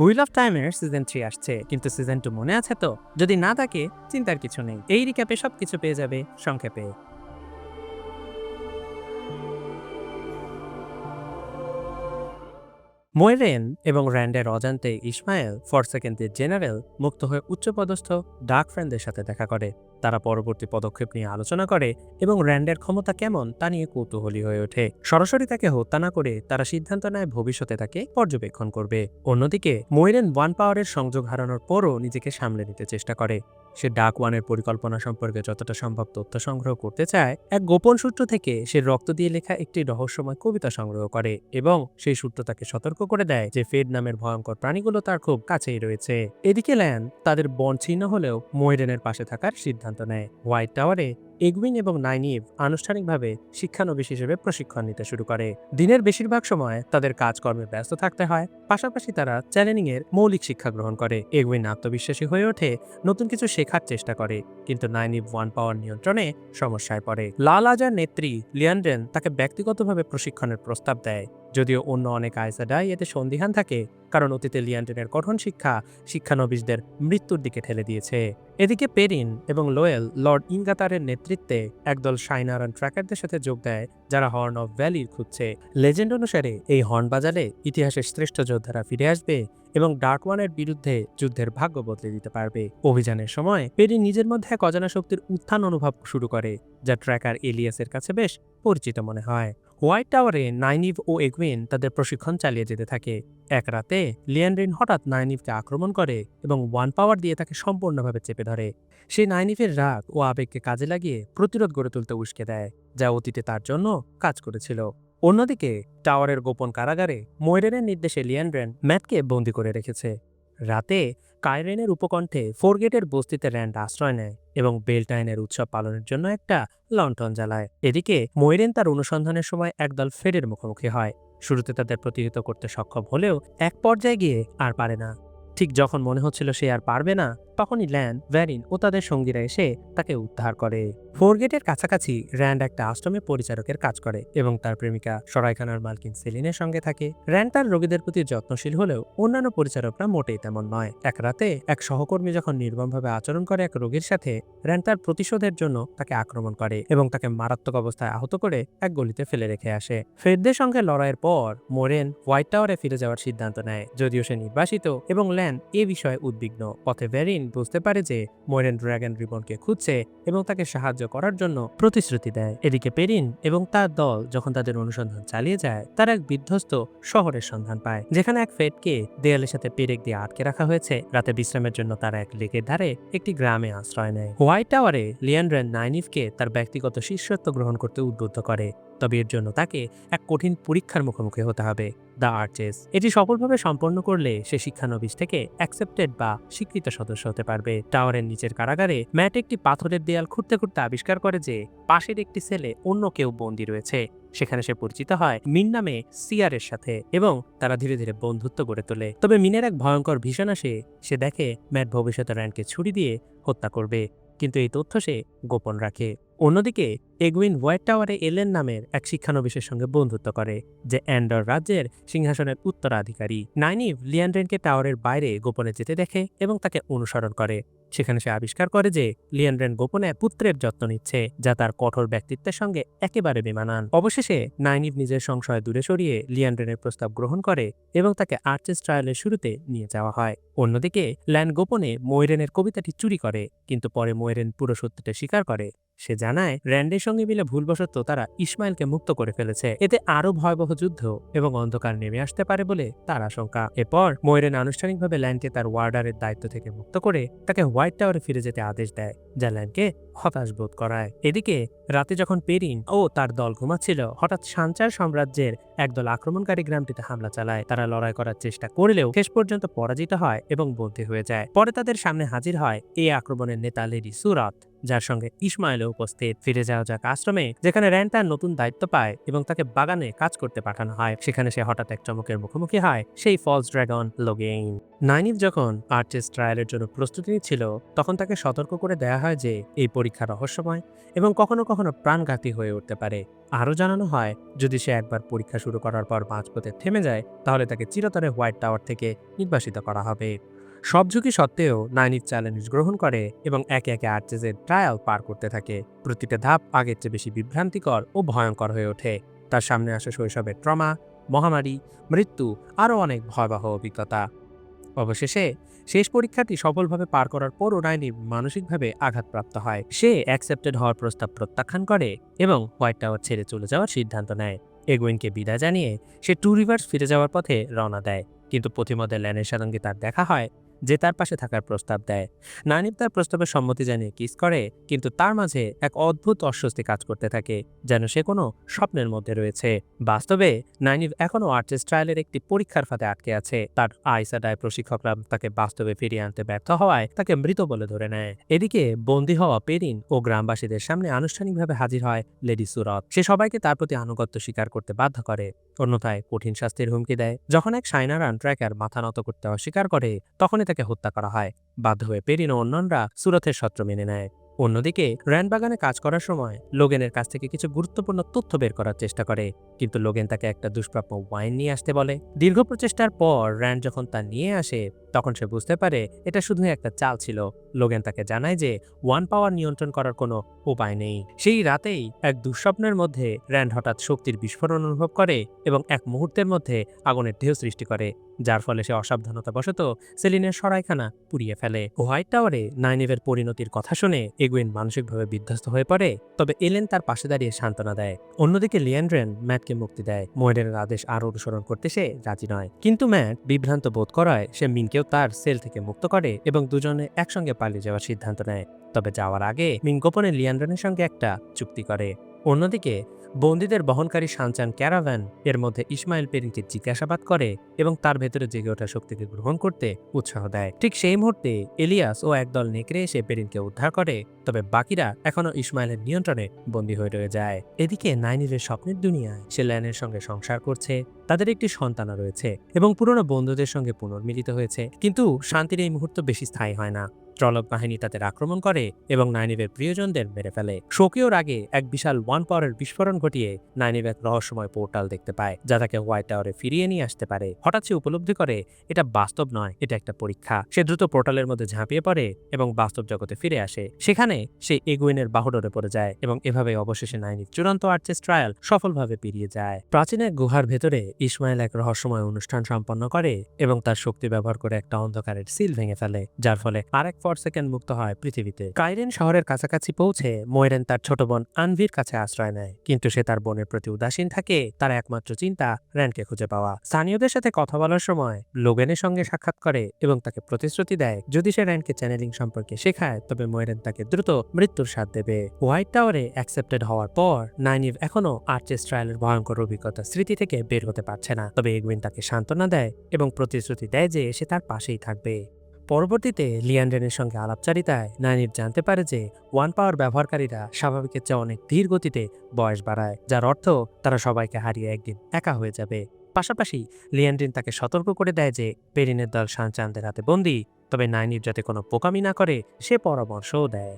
Wheel of টাইমের season three আসছে, কিন্তু সিজন টু মনে আছে তো? যদি না থাকে, চিন্তার কিছু নেই। এই রিক্যাপে সবকিছু পেয়ে যাবে সংক্ষেপে। মোয়েরেন এবং র্যান্ডের অজান্তে ইসমাইল ফরসেকেন্ডের জেনারেল মুক্ত হয়ে উচ্চপদস্থ ডার্ক ফ্রেন্ডদের সাথে দেখা করে। তারা পরবর্তী পদক্ষেপ নিয়ে আলোচনা করে এবং র্যান্ডের ক্ষমতা কেমন তা নিয়ে কৌতূহলী হয়ে ওঠে। সরাসরি তাকে হত্যা না করে তারা সিদ্ধান্ত নেয় ভবিষ্যতে তাকে পর্যবেক্ষণ করবে। অন্যদিকে মোয়েরেন ওয়ান পাওয়ারের সংযোগ হারানোর পরও নিজেকে সামলে নিতে চেষ্টা করে। সে ডাক ওয়ানের পরিকল্পনা সম্পর্কে যতটা সম্ভব তথ্য সংগ্রহ করতে চায়, এক গোপন সূত্র থেকে সে রক্ত দিয়ে লেখা একটি রহস্যময় কবিতা সংগ্রহ করে এবং সেই সূত্র তাকে সতর্ক করে দেয় যে ফেড নামের ভয়ঙ্কর প্রাণীগুলো তার খুব কাছেই রয়েছে। এদিকে ল্যান তাদের বন ছিন্ন হলেও মোয়েডেনের পাশে থাকার সিদ্ধান্ত নেয়। হোয়াইট টাওয়ারে এগউইন এবং নাইনিভ আনুষ্ঠানিকভাবে শিক্ষানবিশ হিসেবে প্রশিক্ষণ নিতে শুরু করে। দিনের বেশিরভাগ সময় তাদের কাজকর্মে ব্যস্ত থাকতে হয়, পাশাপাশি তারা এর মৌলিক শিক্ষা গ্রহণ করে। এগুইন আত্মবিশ্বাসী হয়ে ওঠে, নতুন কিছু শেখার চেষ্টা করে, কিন্তু নাইনিভ ওয়ান পাওয়ার নিয়ন্ত্রণে সমস্যায় পড়ে। লাল আজার নেত্রী লিয়ান্ডেন তাকে ব্যক্তিগতভাবে প্রশিক্ষণের প্রস্তাব দেয়। যদিও অন্য অনেক আইসাডাই এতে সন্দিহান থাকে, কারণ অতীতে লিয়ান্ডেনের কঠোর শিক্ষা শিক্ষানবিশদের মৃত্যুর দিকে ঠেলে দিয়েছে। এদিকে পেরিন এবং লোয়েল লর্ড ইনগাতারের নেতৃত্বে একদল শাইনার অ্যান্ড ট্র্যাকারদের সাথে যোগ দেয়, যারা হর্ন অফ ভ্যালির খুঁজছে। লেজেন্ড অনুসারে এই হর্ন বাজালে ইতিহাসের শ্রেষ্ঠ যোদ্ধারা ফিরে আসবে এবং ডার্ক ওয়ানের বিরুদ্ধে যুদ্ধের ভাগ্য বদলে দিতে পারবে। অভিযানের সময় পেরিন নিজের মধ্যে এক অজানা শক্তির উত্থান অনুভব শুরু করে, যা ট্র্যাকার এলিয়াসের কাছে বেশ পরিচিত মনে হয়। হোয়াইট টাওয়ারে নাইনিভ ও এগুইন তাদের প্রশিক্ষণ চালিয়ে যেতে থাকে। এক রাতে লিয়ান্ড্রিন হঠাৎ নাইনিভকে আক্রমণ করে এবং ওয়ান পাওয়ার দিয়ে তাকে সম্পূর্ণভাবে চেপে ধরে। সে নাইনিভের রাগ ও আবেগকে কাজে লাগিয়ে প্রতিরোধ গড়ে তুলতে উস্কে দেয়, যা অতীতে তার জন্য কাজ করেছিল। অন্যদিকে, টাওয়ারের গোপন কারাগারে ময়রেনের নির্দেশে লিয়ান্ড্রেন ম্যাটকে বন্দি করে রেখেছে। রাতে কাইরেনের উপকণ্ঠে ফোরগেটের বস্তিতে র্যান্ড আশ্রয় নেয় এবং বেলটাইনের উৎসব পালনের জন্য একটা লন্ঠন জ্বালায়। এদিকে ময়রেন তার অনুসন্ধানের সময় একদল ফেডের মুখোমুখি হয়। শুরুতে তাদের প্রতিহিত করতে সক্ষম হলেও এক পর্যায়ে গিয়ে আর পারে না। ঠিক যখন মনে হচ্ছিল সে আর পারবে না, তখনই ল্যান্ড ভ্যারিন ও তাদের সঙ্গীরা এসে তাকে উদ্ধার করে। ফোরগেটের কাছাকাছি র্যান্ড একটা আশ্রমে পরিচারকের কাজ করে এবং তার প্রেমিকা সরাইখানার মালকিন সেলিনের সঙ্গে থাকে। র্যান্ড তার রোগীদের প্রতি যত্নশীল হলেও অন্যান্য পরিচারকরা মোটেই তেমন নয়। এক রাতে এক সহকর্মী যখন নির্মমভাবে আচরণ করে এক রোগীর সাথে, র্যান্ড তার প্রতিশোধের জন্য তাকে আক্রমণ করে এবং তাকে মারাত্মক অবস্থায় আহত করে এক গলিতে ফেলে রেখে আসে। ফেরদের সঙ্গে লড়াইয়ের পর, মোরেন হোয়াইট টাওয়ারে ফিরে যাওয়ার সিদ্ধান্ত নেয়, যদিও সে নির্বাসিত এবং ল্যান এ বিষয়ে উদ্বিগ্ন। পথে ভ্যারিন বুঝতে পারে যে, মোরেন ড্রাগন রিবনকে খুঁজছে এবং তাকে সাহায্য করার জন্য প্রতিশ্রুতি দেয়। এদিকে পেরিন এবং তার দল যখন তাদের অনুসন্ধান চালিয়ে যায়, তারা এক বিধ্বস্ত শহরের সন্ধান পায়, যেখানে এক ফেটকে দেয়ালের সাথে পেরেক দিয়ে আটকে রাখা হয়েছে। রাতে বিশ্রামের জন্য তারা এক লেকের ধারে একটি গ্রামে আশ্রয় নেয়। হোয়াইট টাওয়ারে লিয়ান্ড্রেন নাইনিফকে তার ব্যক্তিগত শিষ্যত্ব গ্রহণ করতে উদ্বুদ্ধ করে। তবে এর জন্য তাকে এক কঠিন পরীক্ষার মুখোমুখি হতে হবে। দ্য আর্চেস, এটি সফলভাবে সম্পন্ন করলে সে শিক্ষানবিশ থেকে অ্যাকসেপ্টেড বা স্বীকৃত সদস্য হতে পারবে। টাওয়ারের নিচের কারাগারে ম্যাট একটি পাথরের দেয়াল খুঁড়তে খুঁড়তে আবিষ্কার করে যে পাশের একটি সেলে অন্য কেউ বন্দী রয়েছে। সেখানে সে পরিচিত হয় মিন নামে সিয়ারের সাথে এবং তারা ধীরে ধীরে বন্ধুত্ব গড়ে তোলে। তবে মিনের এক ভয়ঙ্কর ভীষণ আসে, সে দেখে ম্যাট ভবিষ্যতে র্যানকে ছুরি দিয়ে হত্যা করবে, কিন্তু এই তথ্য সে গোপন রাখে। অন্যদিকে, এগুইন হোয়াইট টাওয়ারে এলেন নামের এক শিক্ষানবিশের সঙ্গে বন্ধুত্ব করে, যে অ্যান্ডর রাজ্যের সিংহাসনের উত্তরাধিকারী নাইনিভ লিয়ান্ড্রেনকে টাওয়ারের বাইরে গোপনে যেতে দেখে এবং তাকে অনুসরণ করে। সেখানে সে আবিষ্কার করে যে লিয়ান্ড্রেন গোপনে পুত্রের যত্ন নিচ্ছে, যা তার কঠোর ব্যক্তিত্বের সঙ্গে একেবারে বেমানান। অবশেষে নাইনিভ নিজের সংশয় দূরে সরিয়ে লিয়ান্ড্রেনের প্রস্তাব গ্রহণ করে এবং তাকে আর্চেস ট্রায়ালের শুরুতে নিয়ে যাওয়া হয়। অন্যদিকে, ল্যান গোপনে ময়রেনের কবিতাটি চুরি করে, কিন্তু পরে ময়রেন পুরো সত্যটা স্বীকার করে সে জানায়, র্যান্ডের সঙ্গে মিলে ভুলবশত তারা ইসমাইলকে মুক্ত করে ফেলেছে। এতে আরও ভয়াবহ যুদ্ধ এবং অন্ধকার নেমে আসতে পারে বলে তার আশঙ্কা। এরপর ময়রেন আনুষ্ঠানিকভাবে ল্যান্ডকে তার ওয়ার্ডারের দায়িত্ব থেকে মুক্ত করে তাকে হোয়াইট টাওয়ারে ফিরে যেতে আদেশ দেয়, যা ল্যান্ডকে হতাশ বোধ করায়। এদিকে রাতে যখন পেরিন ও তার দল ঘুমাচ্ছিল, হঠাৎ সাঞ্চার সাম্রাজ্যের একদল আক্রমণকারী গ্রামটিতে হামলা চালায়। তারা লড়াই করার চেষ্টা করলেও শেষ পর্যন্ত পরাজিত হয় এবং বন্দী হয়ে যায়। পরে তাদের সামনে হাজির হয় এই আক্রমণের নেতা লেডি সুরত, যার সঙ্গে ইসমাইলও উপস্থিত। ফিরে যাওয়া যাক আশ্রমে, যেখানে র্যান তার নতুন দায়িত্ব পায় এবং তাকে বাগানে কাজ করতে পাঠানো হয়। সেখানে সে হঠাৎ এক চমকের মুখোমুখি হয়, সেই ফলস ড্রাগন লোগেইন। নাইনিভ যখন আর্চেস ট্রায়ালের জন্য প্রস্তুতি নিচ্ছিল, তখন তাকে সতর্ক করে দেয়া হয় যে, এই পরীক্ষা রহস্যময় এবং কখনো কখনো প্রাণঘাতী হয়ে উঠতে পারে। আরও জানানো হয়, যদি সে একবার পরীক্ষা শুরু করার পর মাঝপথে থেমে যায়, তাহলে তাকে চিরতরে হোয়াইট টাওয়ার থেকে নির্বাসিত করা হবে। সব ঝুঁকি সত্ত্বেও নাইনিভ চ্যালেঞ্জ গ্রহণ করে এবং একে একে আর্চেজের ট্রায়াল পার করতে থাকে। প্রতিটা ধাপ আগের চেয়ে বেশি বিভ্রান্তিকর ও ভয়ঙ্কর হয়ে ওঠে। তার সামনে আসে শৈশবের ট্রমা, মহামারী, মৃত্যু, আরও অনেক ভয়াবহ অভিজ্ঞতা। অবশেষে শেষ পরীক্ষাটি সফলভাবে পার করার পরও নাইনি মানসিকভাবে আঘাতপ্রাপ্ত হয়। সে অ্যাকসেপ্টেড হওয়ার প্রস্তাব প্রত্যাখ্যান করে এবং হোয়াইট টাওয়ার ছেড়ে চলে যাওয়ার সিদ্ধান্ত নেয়। এগুইনকে বিদায় জানিয়ে সে টু রিভার্স ফিরে যাওয়ার পথে রওনা দেয়। কিন্তু প্রতিমধ্যে ল্যানের সঙ্গে তার দেখা হয়। যে তার পাশে থাকার প্রস্তাব দেয়। নানিব তার প্রস্তাবে সম্মতি জানিয়ে কিস করে, কিন্তু তার মাঝে এক অদ্ভুত অস্বস্তি কাজ করতে থাকে, যেন সে কোনো স্বপ্নের মধ্যে রয়েছে। বাস্তবে নাইনিভ এখনও আর্চেস ট্রায়ালের একটি পরীক্ষার ফাঁদে আটকে আছে। তার আইসাডায় প্রশিক্ষকরা তাকে বাস্তবে ফিরিয়ে আনতে ব্যর্থ হওয়ায় তাকে মৃত বলে ধরে নেয়। এদিকে বন্দী হওয়া পেরিন ও গ্রামবাসীদের সামনে আনুষ্ঠানিকভাবে হাজির হয় লেডি সুরত। সে সবাইকে তার প্রতি আনুগত্য স্বীকার করতে বাধ্য করে। অন্যথায় কঠিন শাস্তির হুমকি দেয়। যখন এক সাইনারান ট্র্যাকার মাথা নত করতে অস্বীকার করে, তখনই তাকে হত্যা করা হয়। বাধ্য হয়ে পেরিন ও অন্যরা সুরথের সত্র মেনে নেয়। অন্যদিকে র্যান বাগানে কাজ করার সময় লোগেনের কাছ থেকে কিছু গুরুত্বপূর্ণ তথ্য বের করার চেষ্টা করে। কিন্তু লোগেন তাকে একটা দুষ্প্রাপ্য ওয়াইন নিয়ে আসতে বলে। দীর্ঘ প্রচেষ্টার পর র্যান যখন তা নিয়ে আসে, তখন সে বুঝতে পারে এটা শুধু একটা চাল ছিল। লোগেন তাকে জানায় যে ওয়ান পাওয়ার নিয়ন্ত্রণ করার কোনো উপায় নেই। সেই রাতেই এক দুঃস্বপ্নের মধ্যে র্যান্ড হঠাৎ শক্তির বিস্ফোরণ অনুভব করে এবং এক মুহূর্তের মধ্যে আগুনের ঢেউ সৃষ্টি করে, যার ফলে সে অসাবধানতাবশত সেলিনের সরাইখানা পুড়িয়ে ফেলে। হোয়াইট টাওয়ারে নাইনিভের পরিণতির কথা শুনে এগুইন মানসিকভাবে বিধ্বস্ত হয়ে পড়ে, তবে এলেন তার পাশে দাঁড়িয়ে সান্ত্বনা দেয়। অন্যদিকে লিয়ান্ড্রেন ম্যাটকে মুক্তি দেয়। মোয়েডের আদেশ আরও অনুসরণ করতে সে রাজি নয়। কিন্তু ম্যাট বিভ্রান্ত বোধ করায় সে মিনকেও তার সেল থেকে মুক্ত করে এবং দুজনে একসঙ্গে পালিয়ে যাওয়ার সিদ্ধান্ত নেয়। তবে যাওয়ার আগে মিন গোপনে লিয়ান্ডনের সঙ্গে একটা চুক্তি করে। অন্যদিকে বন্দীদের বহনকারী সানচান ক্যারাভ্যান এর মধ্যে ইসমাইল পেরিনকে জিজ্ঞাসাবাদ করে এবং তার ভেতরে জেগে ওঠা শক্তিকে গ্রহণ করতে উৎসাহ দেয়। ঠিক সেই মুহূর্তে এলিয়াস ও একদল নেকড়ে এসে পেরিনকে উদ্ধার করে, তবে বাকিরা এখনও ইসমাইলের নিয়ন্ত্রণে বন্দী হয়ে রয়ে যায়। এদিকে নাইনিরের স্বপ্নের দুনিয়ায় সে ল্যানের সঙ্গে সংসার করছে, তাদের একটি সন্তানও রয়েছে এবং পুরনো বন্ধুদের সঙ্গে পুনর্মিলিত হয়েছে। কিন্তু শান্তির এই মুহূর্ত বেশি স্থায়ী হয় না। ট্রলক বাহিনী তাদের আক্রমণ করে এবং নাইনিভের প্রিয়জনদের মেরে ফেলে। শোকেওর আগে এক বিশাল ওয়ান পাওয়ারের বিস্ফোরণ ঘটিয়ে নাইনিভ এক রহস্যময় পোর্টাল দেখতে পায়, যা তাকে হোয়াইট টাওয়ারে ফিরিয়ে নিয়ে আসতে পারে। হঠাৎ সে উপলব্ধি করে, এটা বাস্তব নয়, এটা একটা পরীক্ষা। সে দ্রুত পোর্টালের মধ্যে ঝাঁপিয়ে পড়ে এবং বাস্তব জগতে ফিরে আসে। সেখানে সে এগুইনের বাহুডরে পড়ে যায় এবং এভাবে অবশেষে নাইনির চূড়ান্ত আর্চেস ট্রায়াল সফলভাবে পেরিয়ে যায়। প্রাচীন এক গুহার ভেতরে ইসমাইল এক রহস্যময় অনুষ্ঠান সম্পন্ন করে এবং তার শক্তি ব্যবহার করে একটা অন্ধকারের সিল ভেঙে ফেলে, যার ফলে আরেক ফর সেকেন্ড মুক্ত হয় পৃথিবীতে। কাইরেন শহরের কাছাকাছি পৌঁছে মোয়েরেন তার ছোট বোন আনভির কাছে আশ্রয় নেয়। কিন্তু সে তার বোনের প্রতি উদাসীন থাকে, তার একমাত্র চিন্তা র্যানকে খুঁজে পাওয়া। স্থানীয়দের সাথে কথা বলার সময় লোগেনের সঙ্গে সাক্ষাৎ করে এবং তাকে প্রতিশ্রুতি দেয়, যদি সে র্যানকে চ্যানেলিং সম্পর্কে শেখায়, তবে ময়রেন তাকে দ্রুত মৃত্যুর স্বাদ দেবে। হোয়াইট টাওয়ারে অ্যাকসেপ্টেড হওয়ার পর, নাইনিভ এখনও আর্চেস ট্রায়ালের ভয়ঙ্কর অভিজ্ঞতা স্মৃতি থেকে বের হতে পারছে না। তবে এগুইন তাকে সান্ত্বনা দেয় এবং প্রতিশ্রুতি দেয় যে সে তার পাশেই থাকবে। পরবর্তীতে লিয়ান্ডেনের সঙ্গে আলাপচারিতায় নাইনিভ জানতে পারে যে ওয়ান পাওয়ার ব্যবহারকারীরা স্বাভাবিকের চেয়ে অনেক ধীর গতিতে বয়স বাড়ায়, যার অর্থ তারা সবাইকে হারিয়ে একদিন একা হয়ে যাবে। পাশাপাশি লিয়ান্ড্রিন তাকে সতর্ক করে দেয় যে পেরিনের দল শানচান্দের হাতে বন্দি, তবে নাইনিভ যাতে কোনো পোকামি না করে, সে পরামর্শও দেয়।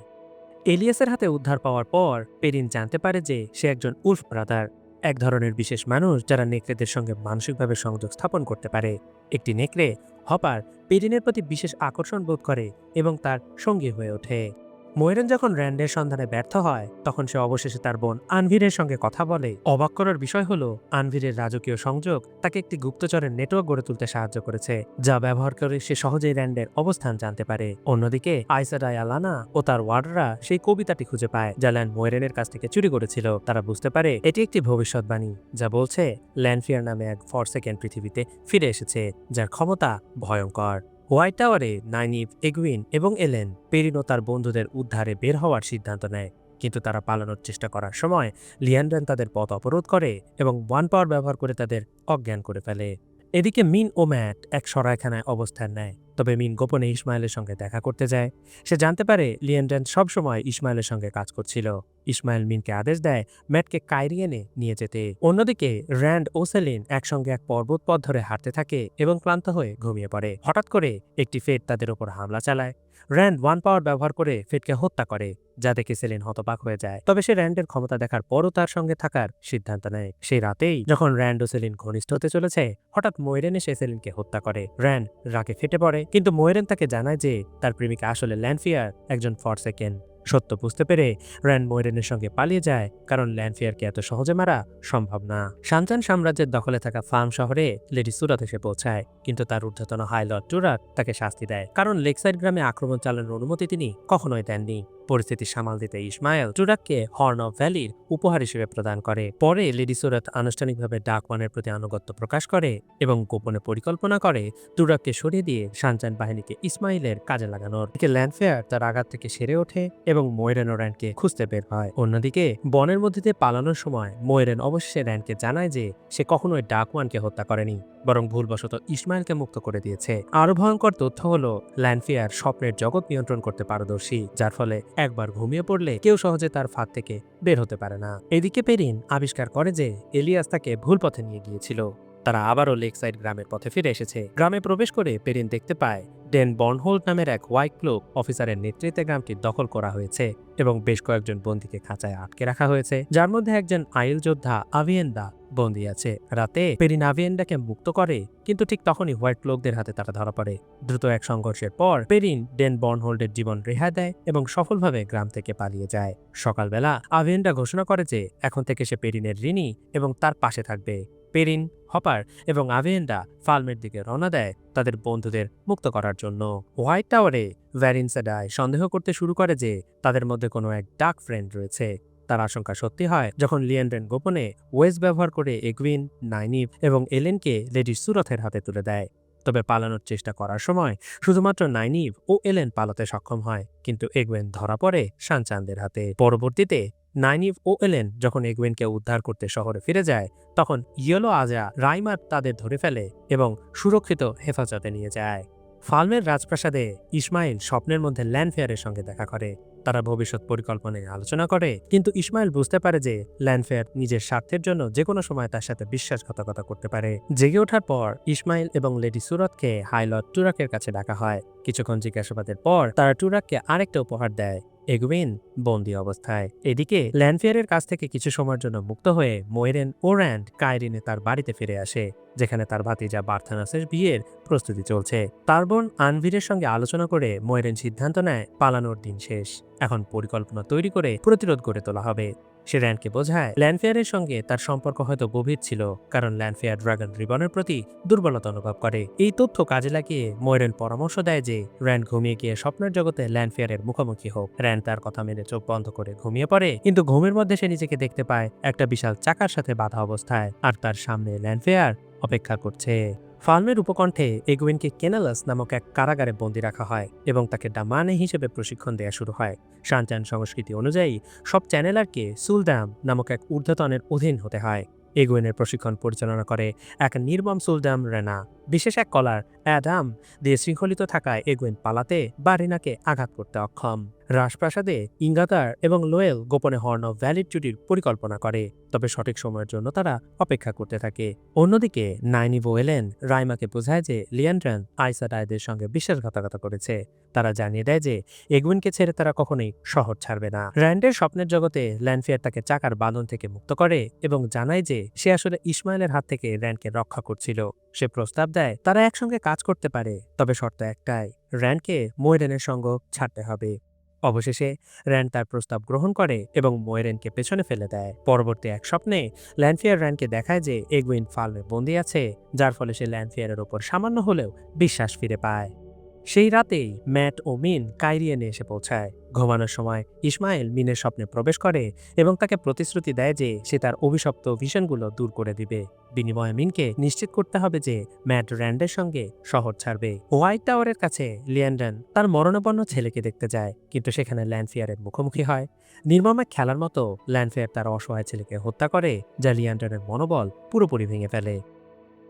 এলিয়াসের হাতে উদ্ধার পাওয়ার পর পেরিন জানতে পারে যে সে একজন উল্ফ ব্রাদার। এক ধরনের বিশেষ মানুষ যারা নেকড়েদের সঙ্গে মানসিকভাবে সংযোগ স্থাপন করতে পারে। একটি নেকড়ে হপার পেরিনের প্রতি বিশেষ আকর্ষণ বোধ করে এবং তার সঙ্গী হয়ে ওঠে। ময়ূরেন যখন র্যান্ডের সন্ধানে ব্যর্থ হয়, তখন সে অবশেষে তার বোন আনভিরের সঙ্গে কথা বলে। অবাক করার বিষয় হলো, আনভিরের রাজকীয় সংযোগ তাকে একটি গুপ্তচরের নেটওয়ার্ক গড়ে তুলতে সাহায্য করেছে, যা ব্যবহার করে সে সহজেই র্যান্ডের অবস্থান জানতে পারে। অন্যদিকে, আইসাডাই আলানা ও তার ওয়ার্ডরা সেই কবিতাটি খুঁজে পায়, যা ল্যান্ড মোয়েরেনের কাছ থেকে চুরি করেছিল। তারা বুঝতে পারে, এটি একটি ভবিষ্যৎবাণী, যা বলছে, ল্যান্ডফিয়ার নামে এক ফর সেকেন্ড পৃথিবীতে ফিরে এসেছে, যার ক্ষমতা ভয়ঙ্কর। হোয়াইট টাওয়ারে নাইনিভ এগুইন এবং এলেন পেরিনো তার বন্ধুদের উদ্ধারে বের হওয়ার সিদ্ধান্ত নেয়। কিন্তু তারা পালানোর চেষ্টা করার সময় লিয়ান্ড্রান তাদের পথ অবরোধ করে এবং ওয়ান পাওয়ার ব্যবহার করে তাদের অজ্ঞান করে ফেলে। এদিকে মিন ও ম্যাট এক সরাইখানায় অবস্থান নেয়। তবে মিন গোপনে ইসমাইলের সঙ্গে দেখা করতে যায়। সে জানতে পারে লিয়েন্ডেন সবসময় ইসমাইলের সঙ্গে কাজ করছিল। ইসমাইল মিনকে আদেশ দেয় ম্যাটকে কায়রি এনে নিয়ে যেতে। অন্যদিকে র্যান্ড ওসেলিন সেলিন একসঙ্গে এক পর্বত পথ ধরে হাঁটতে থাকে এবং ক্লান্ত হয়ে ঘুমিয়ে পড়ে। হঠাৎ করে একটি ফের তাদের ওপর হামলা চালায়। র্যান্ড ওয়ান পাওয়ার ব্যবহার করে ফেটকে হত্যা করে, যা দেখে সেলিন হতবাক হয়ে যায়। তবে সে র্যান্ডের ক্ষমতা দেখার পরও তার সঙ্গে থাকার সিদ্ধান্ত নেয়। সেই রাতেই যখন র্যান্ড ও সেলিন ঘনিষ্ঠ হতে চলেছে, হঠাৎ মোয়েরেন এসে সেলিনকে হত্যা করে। র্যান্ড রাগে ফেটে পড়ে, কিন্তু মোয়েরেন তাকে জানায় যে তার প্রেমিকা আসলে ল্যান্ডফিয়ার, একজন ফরসেকেন। সত্য বুঝতে পেরে র্যান মোয়েরেনের সঙ্গে পালিয়ে যায়, কারণ ল্যান্ডফিয়ারকে এত সহজে মারা সম্ভব না। শানচান সাম্রাজ্যের দখলে থাকা ফার্ম শহরে লেডি সুরাত এসে পৌঁছায়, কিন্তু তার ঊর্ধ্বতন হাইলট টুরাত তাকে শাস্তি দেয়, কারণ লেকসাইড গ্রামে আক্রমণ চালানোর অনুমতি তিনি কখনোই দেননি। পরিস্থিতি সামাল দিতে ইসমাইল টুরাককে হর্ন অফ ভ্যালির উপহার হিসেবে প্রদান করে। পরে লেডি সুরাত আনুষ্ঠানিকভাবে ডাক ওয়ানের প্রতি আনুগত্য প্রকাশ করে এবং গোপনে পরিকল্পনা করে তুরাককে সরিয়ে দিয়ে শানচান বাহিনীকে ইসমাইলের কাজে লাগানোর এদিকে ল্যান্ডফেয়ার তার আঘাত থেকে সেরে ওঠে এবং মোয়েরেন ও র্যানকে খুঁজতে বের হয়। অন্যদিকে বনের মধ্যে দিয়ে পালানোর সময় মোয়েরেন অবশেষে র্যানকে জানায় যে সে কখনোই ডাক ওয়ানকে হত্যা করেনি, বরং ভুলবশত ইসমাইলকে মুক্ত করে দিয়েছে। আরও ভয়ঙ্কর তথ্য হলো, ল্যান্ডফিয়ার স্বপ্নের জগৎ নিয়ন্ত্রণ করতে পারদর্শী, যার ফলে একবার ঘুমিয়ে পড়লে কেউ সহজে তার ফাঁদ থেকে বের হতে পারে না। এদিকে পেরিন আবিষ্কার করে যে এলিয়াস তাকে ভুল পথে নিয়ে গিয়েছিল। তারা আবারও লেকসাইড গ্রামের পথে ফিরে এসেছে। গ্রামে প্রবেশ করে পেরিন দেখতে পায় ডেন বর্নহোল্ড নামের এক হোয়াইট ক্লোক অফিসারের নেতৃত্বে গ্রামটি দখল করা হয়েছে এবং বেশ কয়েকজন বন্দীকে খাঁচায় আটকে রাখা হয়েছে, যার মধ্যে একজন আইল যোদ্ধা আভিয়েন্দা বন্দী আছে। রাতে পেরিন আভিয়েন্ডাকে মুক্ত করে, কিন্তু ঠিক তখনই হোয়াইট ক্লোকদের হাতে তারা ধরা পড়ে। দ্রুত এক সংঘর্ষের পর পেরিন ডেন বর্নহোল্ডের জীবন রেহাই দেয় এবং সফলভাবে গ্রাম থেকে পালিয়ে যায়। সকালবেলা আভিয়েন্ডা ঘোষণা করে যে এখন থেকে সে পেরিনের ঋণী এবং তার পাশে থাকবে। পেরিন, হপার এবং আভেন্ডা ফার্মের দিকে রওনা দেয় তাদের বন্ধুদের মুক্ত করার জন্য। হোয়াইট টাওয়ারে ভ্যারিনসেডায় সন্দেহ করতে শুরু করে যে তাদের মধ্যে কোনো এক ডাক ফ্রেন্ড রয়েছে। তার আশঙ্কা সত্যি হয় যখন লিয়েন্ড্রেন গোপনে ওয়েস ব্যবহার করে এগুইন, নাইনিভ এবং এলেনকে লেডি সুরথের হাতে তুলে দেয়। তবে পালানোর চেষ্টা করার সময় শুধুমাত্র নাইনিভ ও এলেন পালাতে সক্ষম হয়। কিন্তু এগুয়েন ধরা পড়ে শানচান্দের হাতে। পরবর্তীতে নাইনিভ ও এলেন যখন এগুয়েনকে উদ্ধার করতে শহরে ফিরে যায়, তখন ইয়েলো আজা রাইমার তাদের ধরে ফেলে এবং সুরক্ষিত হেফাজতে নিয়ে যায়। ফালমের রাজপ্রাসাদে ইসমাইল স্বপ্নের মধ্যে ল্যান্ডফেয়ারের সঙ্গে দেখা করে। তারা ভবিষ্যৎ পরিকল্পনায় আলোচনা করে, কিন্তু ইসমাইল বুঝতে পারে যে ল্যান্ডফেয়ার নিজের স্বার্থের জন্য যে কোনো সময় তার সাথে বিশ্বাসঘাতকতা করতে পারে। জেগে ওঠার পর ইসমাইল এবং লেডি সুরতকে হাইলট টুরাকের কাছে ডাকা হয়। কিছুক্ষণ জিজ্ঞাসাবাদের পর তারা টুরাককে আরেকটা উপহার দেয়, এগুইন বন্দি অবস্থায়। এদিকে ল্যান্ডফেয়ারের কাছ থেকে কিছু সময়ের জন্য মুক্ত হয়ে মোয়েরেন ও র্যান্ড কাইরিনে তার বাড়িতে ফিরে আসে। যেখানে তার ভাতিজা বার্থানাসের বিয়ের প্রস্তুতি চলছে। তার বোন আনভিরের সঙ্গে আলোচনা করে মোয়েরেন সিদ্ধান্ত নেয়, পালানোর দিন শেষ। এখন পরিকল্পনা তৈরি করে প্রতিরোধ গড়ে তোলা হবে। সে র্যান্ডকে বোঝায়, ল্যান্ডফেয়ারের সঙ্গে তার সম্পর্ক হয়তো গভীর ছিল, কারণ ল্যান্ডফেয়ার ড্রাগন রিবনের প্রতি দুর্বলতা অনুভব করে। এই তথ্য কাজে লাগিয়ে মোয়েরেন পরামর্শ দেয় যে, র্যান ঘুমিয়ে গিয়ে স্বপ্নের জগতে ল্যান্ডফেয়ারের মুখোমুখি হোক। র্যান তার কথা মেনে চোখ বন্ধ করে ঘুমিয়ে পড়ে, কিন্তু ঘুমের মধ্যে সে নিজেকে দেখতে পায়, একটা বিশাল চাকার সাথে বাধা অবস্থায়। আর তার সামনে ল্যান্ডফেয়ার অপেক্ষা করছে। ফার্মের উপকণ্ঠে এগুইনকে কেনালাস নামক এক কারাগারে বন্দী রাখা হয় এবং তাকে ডামানে হিসেবে প্রশিক্ষণ দেওয়া শুরু হয়। শানচান সংস্কৃতি অনুযায়ী, সব চ্যানেলারকে সুলদাম নামক এক ঊর্ধ্বতনের অধীন হতে হয়। এগুয়েনের প্রশিক্ষণ পরিচালনা করে এক নির্মম সুলদাম রেনা। বিশেষ এক কলার, অ্যাডাম, দিয়ে শৃঙ্খলিত থাকায় এগুয়েন পালাতে বা রিনাকে আঘাত করতে অক্ষম। রাজপ্রাসাদে ইঙ্গাতার এবং লোয়েল গোপনে হর্ন অফ ভ্যালিড চুরির পরিকল্পনা করে, তবে সঠিক সময়ের জন্য তারা অপেক্ষা করতে থাকে। অন্যদিকে, নাইনি বোয়েলেন রাইমাকে বোঝায় যে লিয়ান্ড্রান আইসা ডায়দের সঙ্গে বিশ্বাসঘাতকতা করেছে। তারা জানিয়ে দেয় যে এগুইনকে ছেড়ে তারা কখনোই শহর ছাড়বে না। র্যান্ডের স্বপ্নের জগতে ল্যান্ডফিয়ার তাকে চাকার বাঁধন থেকে মুক্ত করে এবং জানায় যে সে আসলে ইসমাইলের হাত থেকে র্যান্ডকে রক্ষা করছিল। সে প্রস্তাব দেয়, তারা একসঙ্গে কাজ করতে পারে, তবে শর্ত একটাই, র্যান্ডকে মোয়েরেনের সঙ্গ ছাড়তে হবে। অবশেষে র্যান তার প্রস্তাব গ্রহণ করে এবং মোয়েরেনকে পেছনে ফেলে দেয়। পরবর্তী এক স্বপ্নে ল্যান্ডফিয়ার র্যানকে দেখায় যে এগুইন ফার্মে বন্দি আছে, যার ফলে সে ল্যান্ডফিয়ারের ওপর সামান্য হলেও বিশ্বাস ফিরে পায়। সেই রাতেই ম্যাট ও মিন কাইরিয়েনে এসে পৌঁছায়। ঘুমানোর সময় ইসমাইল মিনের স্বপ্নে প্রবেশ করে এবং তাকে প্রতিশ্রুতি দেয় যে সে তার অভিশপ্ত ভিশনগুলো দূর করে দিবে। বিনিময়ে মিনকে নিশ্চিত করতে হবে যে ম্যাট র্যান্ডের সঙ্গে শহর ছাড়বে। হোয়াইট টাওয়ারের কাছে লিয়ান্ডন তার মরণাপন্ন ছেলেকে দেখতে যায়, কিন্তু সেখানে ল্যান্ডফিয়ারের মুখোমুখি হয়। নির্মমে খেলার মতো ল্যান্ডফেয়ার তার অসহায় ছেলেকে হত্যা করে, যা লিয়ান্ডনের মনোবল পুরোপুরি ভেঙে ফেলে।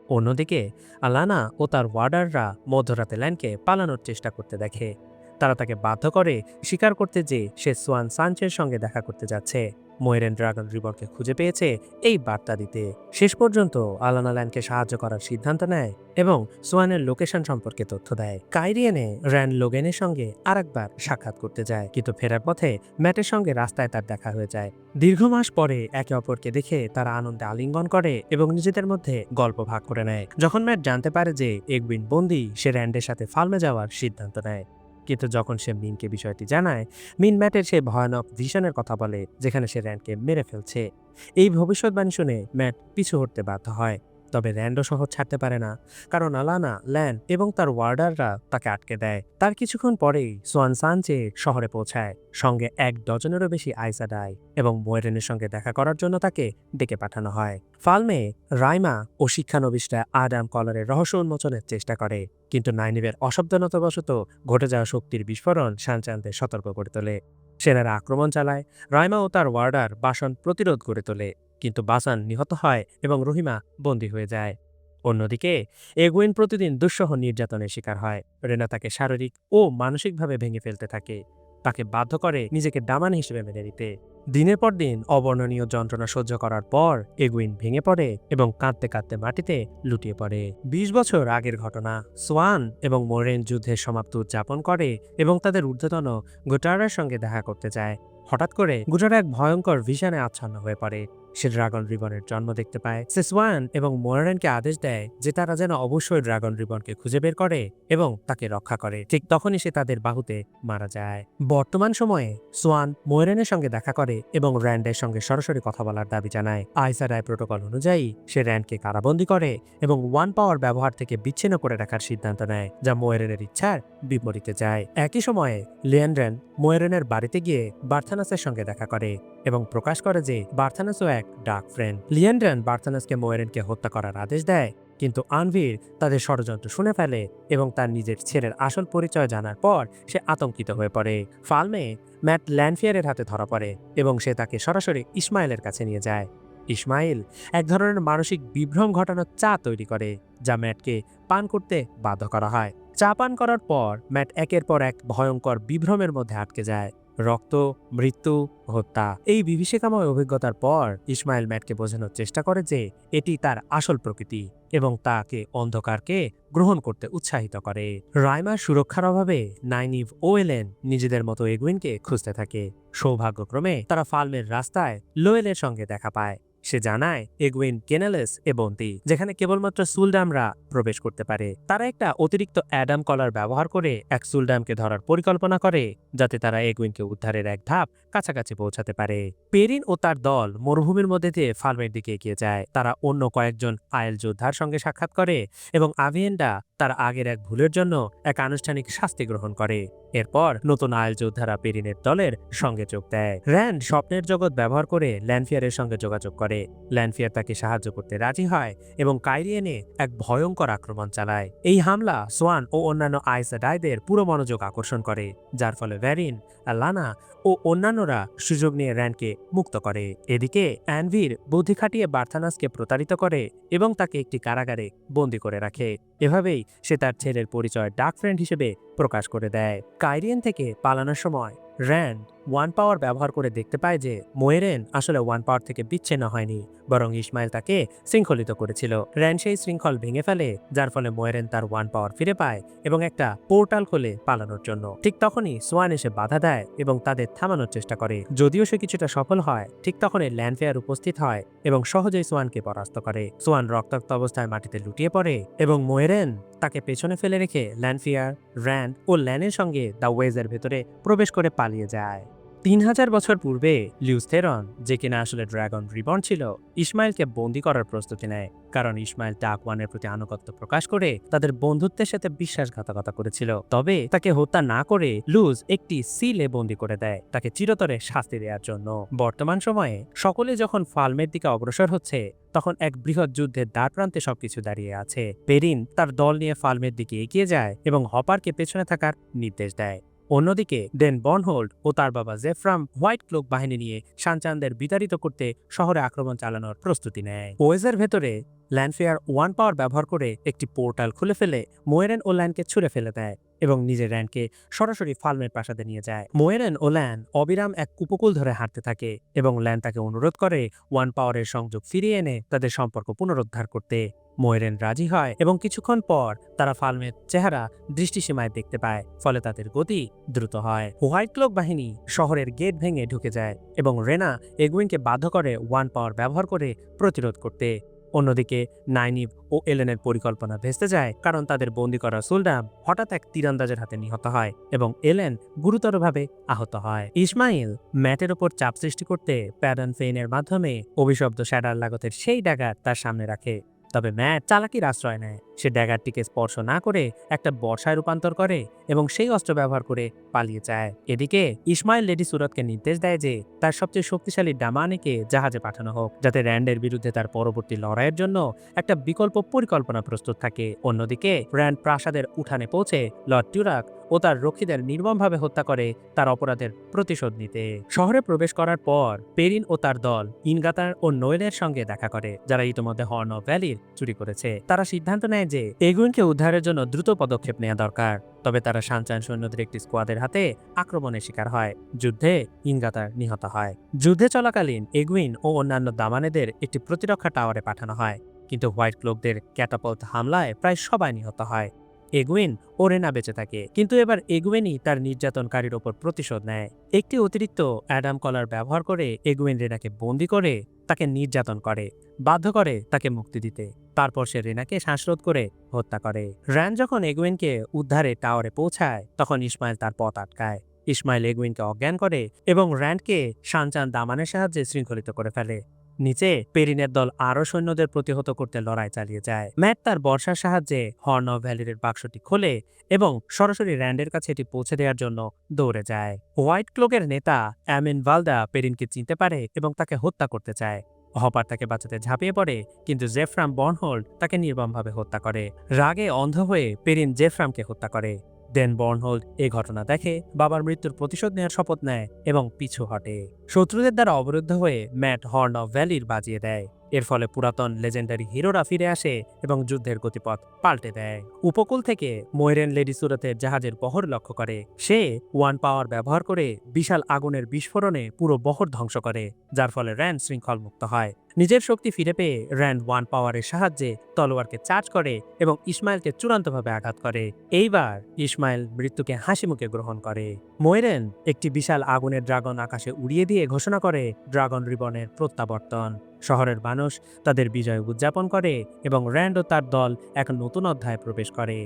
অন্যদিকে, আলানা ও তার ওয়ার্ডাররা মধ্যরাতে ল্যান্ডকে পালানোর চেষ্টা করতে দেখে। তারা তাকে বাধ্য করে স্বীকার করতে যে সে সোয়ান সাঞ্চের সঙ্গে দেখা করতে যাচ্ছে। মোয়েরেন ড্রাগন রিবনকে খুঁজে পেয়েছে এই বার্তা দিতে। শেষ পর্যন্ত আলানা ল্যান্ডকে সাহায্য করার সিদ্ধান্ত নেয় এবং সোয়ানের লোকেশন সম্পর্কে তথ্য দেয়। কাইরিয়েনে র্যান লোগেনের সঙ্গে আরেকবার সাক্ষাৎ করতে যায়, কিন্তু ফেরার পথে ম্যাটের সঙ্গে রাস্তায় তার দেখা হয়ে যায়। দীর্ঘ মাস পরে একে অপরকে দেখে তারা আনন্দে আলিঙ্গন করে এবং নিজেদের মধ্যে গল্প ভাগ করে নেয়। যখন ম্যাট জানতে পারে যে এগবিন বন্দি, সে র্যান্ডের সাথে ফার্মে যাওয়ার সিদ্ধান্ত নেয়। কিন্তু যখন সে মিনকে বিষয়টি জানায়, মিন ম্যাটের সে ভয়ানক ভিশনের কথা বলে, যেখানে সে র্যানকে মেরে ফেলছে। এই ভবিষ্যৎবাণী শুনে ম্যাট পিছু হটতে বাধ্য হয়। তবে র্যান্ডো শহর ছাড়তে পারে না। কারণ আলানা, ল্যান এবং তার ওয়ার্ডাররা তাকে আটকে দেয়। তার কিছুক্ষণ পরেই সোয়ান সানচে শহরে পৌঁছায়। সঙ্গে এক ডজনেরও বেশি আইসাডাই এবং মোয়েরেনের সঙ্গে দেখা করার জন্য তাকে ডেকে পাঠানো হয়। ফালমে, রাইমা ও শিক্ষানবিশরা আডাম কলারের রহস্য উন্মোচনের চেষ্টা করে। কিন্তু নাইনিভের অসাবধানতাবশত ঘটে যাওয়া শক্তির বিস্ফোরণ শানচানদের সতর্ক করে তোলে। সেনারা আক্রমণ চালায়। রাইমা ও তার ওয়ার্ডার বাসন প্রতিরোধ করে তোলে। কিন্তু বাসান নিহত হয় এবং রহিমা বন্দী হয়ে যায়। অন্যদিকে এগুইন প্রতিদিন দুঃসহ নির্যাতনের শিকার হয়। রেনা তাকে শারীরিক ও মানসিকভাবে ভেঙে ফেলতে থাকে। তাকে বাধ্য করে নিজেকে ডামান হিসেবে মেনে নিতে। দিনের পর দিন অবর্ণনীয় যন্ত্রণা সহ্য করার পর এগুইন ভেঙে পড়ে এবং কাঁদতে কাঁদতে মাটিতে লুটিয়ে পড়ে। বিশ বছর আগের ঘটনা, সোয়ান এবং মোরেন যুদ্ধের সমাপ্ত উদযাপন করে এবং তাদের ঊর্ধ্বতন গোটারার সঙ্গে দেখা করতে যায়। হঠাৎ করে গুটারা এক ভয়ঙ্কর ভিশনে আচ্ছন্ন হয়ে পড়ে। সে ড্রাগন রিবনের জন্ম দেখতে পায়। সে সোয়ান এবং মোরারেনকে আদেশ দেয় যে তারা যেন অবশ্যই ড্রাগন রিবনকে খুঁজে বের করে এবং তাকে রক্ষা করে। ঠিক তখনই সে তাদের বাহুতে মারা যায়। বর্তমান সময়ে সোয়ান মোয়েরেনের সঙ্গে দেখা করে এবং র্যান্ডের সঙ্গে সরাসরি কথা বলার দাবি জানায়। আইসা রায় প্রোটোকল অনুযায়ী সে র্যান্ডকে কারাবন্দী করে এবং ওয়ান পাওয়ার ব্যবহার থেকে বিচ্ছিন্ন করে রাখার সিদ্ধান্ত নেয়, যা মোয়েরেনের ইচ্ছার বিপরীতে যায়। একই সময়ে লিয়ান্ড্রেন মোয়েরেনের বাড়িতে গিয়ে বার্থানাসের সঙ্গে দেখা করে। এবং প্রকাশ করে যে বার্থানাসও এক ডার্ক ফ্রেন্ড। লিয়ান্ড্রেন বার্থানাসকে মোয়েরেনকে হত্যা করার আদেশ দেয়, কিন্তু আনভির তাদের ষড়যন্ত্র শুনে ফেলে এবং তার নিজের ছেলের আসল পরিচয় জানার পর সে আতঙ্কিত হয়ে পড়ে। ফালমে ম্যাট ল্যান্ডফিয়ারের হাতে ধরা পড়ে এবং সে তাকে সরাসরি ইসমাইলের কাছে নিয়ে যায়। ইসমাইল এক ধরনের মানসিক বিভ্রম ঘটানোর চা তৈরি করে, যা ম্যাটকে পান করতে বাধ্য করা হয়। চা পান করার পর ম্যাট একের পর এক ভয়ঙ্কর বিভ্রমের মধ্যে আটকে যায়। রক্ত, মৃত্যু, হত্যা এই বিভীষিকাময় অভিজ্ঞতার পর ইসমাইল ম্যাটকে বোঝানোর চেষ্টা করে যে এটি তার আসল প্রকৃতি এবং তাকে অন্ধকারকে গ্রহণ করতে উৎসাহিত করে। রাইমার সুরক্ষার অভাবে নাইনিভ ও এলেন নিজেদের মতো এগুইনকে খুঁজতে থাকে। সৌভাগ্যক্রমে তারা ফালমের রাস্তায় লোয়েলের সঙ্গে দেখা পায়। সে জানায়, এগুইন কেনেলেস এবন্তি যেখানে কেবলমাত্র সুলডামরা প্রবেশ করতে পারে। তারা একটা অতিরিক্ত অ্যাডাম কলার ব্যবহার করে এক সুলডামকে ধরার পরিকল্পনা করে, যাতে তারা এগুইনকে উদ্ধারের এক ধাপ কাছাকাছি পৌঁছাতে পারে। পেরিন ও তার দল মরুভূমির মধ্যে দিয়ে ফার্মের দিকে এগিয়ে যায়। তারা অন্য কয়েকজন আয়েল যোদ্ধার সঙ্গে সাক্ষাৎ করে এবং আভিয়েন্ডা তার আগের এক ভুলের জন্য এক আনুষ্ঠানিক শাস্তি গ্রহণ করে। এরপর নতুন আয়েল যোদ্ধারা পেরিনের দলের সঙ্গে যোগ দেয়। র্যান্ড স্বপ্নের জগৎ ব্যবহার করে ল্যান্ডফিয়ারের সঙ্গে যোগাযোগ করে। ল্যান্ডফিয়ার তাকে সাহায্য করতে রাজি হয় এবং কাইরিয়েনে এক ভয়ঙ্কর আক্রমণ চালায়। এই হামলা সোয়ান ও অন্যান্য আইসাডাইদের পুরো মনোযোগ আকর্ষণ করে, যার ফলে ভ্যারিন লানা ও অন্যান্যরা সুযোগ নিয়ে র্যান্ডকে মুক্ত করে। এদিকে অ্যানভির বুদ্ধি খাটিয়ে বার্থানাসকে প্রতারিত করে এবং তাকে একটি কারাগারে বন্দি করে রাখে। এভাবেই সে তার ছেলের পরিচয় ডাক ফ্রেন্ড হিসেবে প্রকাশ করে দেয়। কাইরিয়ান থেকে পালানোর সময় র্যান্ড ওয়ান পাওয়ার ব্যবহার করে দেখতে পায় যে মোয়েরেন আসলে ওয়ান পাওয়ার থেকে বিচ্ছিন্ন হয়নি, বরং ইসমাইল তাকে শৃঙ্খলিত করেছিল। র্যান সেই শৃঙ্খল ভেঙে ফেলে, যার ফলে মোয়েরেন তার ওয়ান পাওয়ার ফিরে পায় এবং একটা পোর্টাল খোলে পালানোর জন্য। ঠিক তখনই সোয়ান এসে বাধা দেয় এবং তাদের থামানোর চেষ্টা করে। যদিও সে কিছুটা সফল হয়, ঠিক তখনই ল্যান্ডফেয়ার উপস্থিত হয় এবং সহজেই সোয়ানকে পরাস্ত করে। সোয়ান রক্তাক্ত অবস্থায় মাটিতে লুটিয়ে পড়ে এবং মোয়েরেন তাকে পেছনে ফেলে রেখে ল্যান্ডফিয়ার র্যান্ড ও ল্যানের সঙ্গে দ্য ওয়েজের ভেতরে প্রবেশ করে পালিয়ে যায়। তিন হাজার বছর পূর্বে লিউস্থেরন যে কিনা আসলে ড্রাগন রিবন ছিল, ইসমাইলকে বন্দি করার প্রস্তুতি নেয়। কারণ ইসমাইল ডাক ওয়ানের প্রতি আনুগত্য প্রকাশ করে তাদের বন্ধুত্বের সাথে বিশ্বাসঘাতকতা করেছিল। তবে তাকে হত্যা না করে লুজ একটি সিলে বন্দি করে দেয়, তাকে চিরতরে শাস্তি দেওয়ার জন্য। বর্তমান সময়ে সকলে যখন ফালমের দিকে অগ্রসর হচ্ছে, তখন এক বৃহৎ যুদ্ধের দ্বার প্রান্তে সবকিছু দাঁড়িয়ে আছে। পেরিন তার দল নিয়ে ফালমের দিকে এগিয়ে যায় এবং হপারকে পেছনে থাকার নির্দেশ দেয়। অন্যদিকে, ডেন বনহোল্ড ও তার বাবা জেফ্রাম হোয়াইট ক্লোক বাহিনী নিয়ে সানচানদের বিতাড়িত করতে শহরে আক্রমণ চালানোর প্রস্তুতি নেয়। ওয়েজের ভেতরে, ল্যান্ডফেয়ার ওয়ান পাওয়ার ব্যবহার করে একটি পোর্টাল খুলে ফেলে মোয়েরেন ও ল্যানকে ছুড়ে ফেলে দেয় এবং নিজের র্যানকে সরাসরি ফালমের প্রাসাদে নিয়ে যায়। মোয়েরেন ও ল্যান অবিরাম এক উপকূল ধরে হাঁটতে থাকে এবং ল্যান তাকে অনুরোধ করে ওয়ান পাওয়ারের সংযোগ ফিরিয়ে এনে তাদের সম্পর্ক পুনরুদ্ধার করতে। মোয়েরেন রাজি হয় এবং কিছুক্ষণ পর তারা ফালমের চেহারা দৃষ্টিসীমায় দেখতে পায়, ফলে তাদের গতি দ্রুত হয়। হোয়াইট ক্লোক বাহিনী শহরের গেট ভেঙে ঢুকে যায় এবং রেনা এগুইনকে বাধ্য করে ওয়ান পাওয়ার ব্যবহার করে প্রতিরোধ করতে। অন্যদিকে নাইনিভ ও এলেনের পরিকল্পনা ভেস্তে যায়, কারণ তাদের বন্দি করা সুলডাম হঠাৎ এক তীরন্দাজের হাতে নিহত হয় এবং এলেন গুরুতরভাবে আহত হয়। ইসমাইল ম্যাটের ওপর চাপ সৃষ্টি করতে প্যাডন ফেইনের মাধ্যমে অভিশব্দ শ্যাডার লাগতের সেই ড্যাগার তার সামনে রাখে। তবে ম্যাট চালাকির আশ্রয় নেয়। সে ড্যাগারটিকে স্পর্শ না করে একটা বর্ষায় রূপান্তর করে এবং সেই অস্ত্র ব্যবহার করে পালিয়ে যায়। এদিকে ইসমাইল লেডি সুরতকে নির্দেশ দেয় যে তার সবচেয়ে শক্তিশালী ডামানিকে জাহাজে পাঠানো হোক, যাতে র্যান্ডের বিরুদ্ধে তার পরবর্তী লড়াইয়ের জন্য একটা বিকল্প পরিকল্পনা প্রস্তুত থাকে। অন্যদিকে র্যান্ড প্রাসাদের উঠানে পৌঁছে লর্ড টিউরাক ও তার রক্ষীদের নির্মমভাবে হত্যা করে তার অপরাধের প্রতিশোধ নিতে। শহরে প্রবেশ করার পর, পেরিন ও তার দল ইনগাতার ও নোয়েলের সঙ্গে দেখা করে, যারা ইতিমধ্যে হর্ন ভ্যালির চুরি করেছে। তারা সিদ্ধান্ত নেয় যে, এগুইনকে উদ্ধারের জন্য দ্রুত পদক্ষেপ নেওয়া দরকার। তবে তারা সানচান সৈন্যদের একটি স্কোয়াদের হাতে আক্রমণের শিকার হয়, যুদ্ধে ইনগাতার নিহত হয়। যুদ্ধে চলাকালীন এগুইন ও অন্যান্য দামানেদের একটি প্রতিরক্ষা টাওয়ারে পাঠানো হয়, কিন্তু হোয়াইট ক্লোকদের ক্যাটাপল্ট হামলায় প্রায় সবাই নিহত হয়। এগুইন ও রেনা বেঁচে থাকে। কিন্তু এবার এগুইনই তার নির্যাতনকারীর ওপর প্রতিশোধ নেয়। একটি অতিরিক্ত অ্যাডাম কলার ব্যবহার করে এগুইন রেনাকে বন্দি করে তাকে নির্যাতন করে, বাধ্য করে তাকে মুক্তি দিতে। তারপর সে রেনাকে শ্বাসরোধ করে হত্যা করে। র্যান যখন এগুইনকে উদ্ধারে টাওয়ারে পৌঁছায়, তখন ইসমাইল তার পথ আটকায়। ইসমাইল এগুইনকে অজ্ঞান করে এবং র্যান্ডকে শানচান দামানের সাহায্যে শৃঙ্খলিত করে ফেলে। নিচে পেরিনের দল আরও সৈন্যদের প্রতিহত করতে লড়াই চালিয়ে যায়। ম্যাট তার বর্ষার সাহায্যে হর্ন অফ ভ্যালির বাক্সটি খোলে এবং সরাসরি র্যান্ডের কাছে এটি পৌঁছে দেওয়ার জন্য দৌড়ে যায়। হোয়াইট ক্লোকের নেতা অ্যামিন ভালদা পেরিনকে চিনতে পারে এবং তাকে হত্যা করতে চায়। হপার তাকে বাঁচাতে ঝাঁপিয়ে পড়ে, কিন্তু জেফরাম বর্নহোল্ড তাকে নির্মমভাবে হত্যা করে। রাগে অন্ধ হয়ে পেরিন জেফরামকে হত্যা করে। ডেন বর্নহোল্ড এ ঘটনা দেখে বাবার মৃত্যুর প্রতিশোধ নেওয়ার শপথ নেয় এবং পিছু হটে। শত্রুদের দ্বারা অবরুদ্ধ হয়ে ম্যাট হর্ন অফ ভ্যালির বাজিয়ে দেয়। এর ফলে পুরাতন লেজেন্ডারি হিরোরা ফিরে আসে এবং যুদ্ধের গতিপথ পাল্টে দেয়। উপকূল থেকে ময়রেন লেডি সুরতের জাহাজের বহর লক্ষ্য করে। সে ওয়ান পাওয়ার ব্যবহার করে বিশাল আগুনের বিস্ফোরণে পুরো বহর ধ্বংস করে, যার ফলে র্যান শৃঙ্খল মুক্ত হয়। নিজের শক্তি ফিরে পেয়ে র্যান্ড ওয়ান পাওয়ারের সাহায্যে তলোয়ারকে চার্জ করে এবং ইসমাইলকে চূড়ান্তভাবে আঘাত করে। এইবার ইসমাইল মৃত্যুকে হাসি মুখে গ্রহণ করে। ময়রেন একটি বিশাল আগুনের ড্রাগন আকাশে উড়িয়ে দিয়ে ঘোষণা করে ড্রাগন রিবনের প্রত্যাবর্তন। শহরের মানুষ তাদের বিজয় উদযাপন করে এবং র্যান্ড ও তার দল এক নতুন অধ্যায়ে প্রবেশ করে।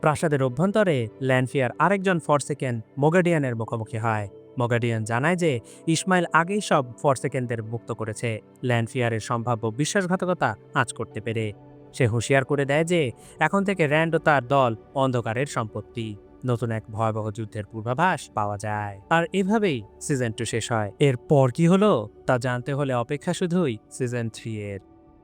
প্রাসাদের অভ্যন্তরে ল্যান্ডফিয়ার আরেকজন ফরসেকেন মোগাডিয়ানের মুখোমুখি হয়। মোগাডিয়ান জানায় যে ইসমাইল আগেই সব ফরসেকেনদের মুক্ত করেছে। ল্যান্ডফিয়ারের সম্ভাব্য বিশ্বাসঘাতকতা আঁচ করতে পেরে। সে হুঁশিয়ার করে দেয় যে এখন থেকে র্যান্ড ও তার দল অন্ধকারের সম্পত্তি। নতুন এক ভয়াবহ যুদ্ধের পূর্বাভাস পাওয়া যায়। আর এভাবেই সিজন টু শেষ হয়। এর পর কি হলো তা জানতে হলে অপেক্ষা শুধুই সিজন থ্রি এর।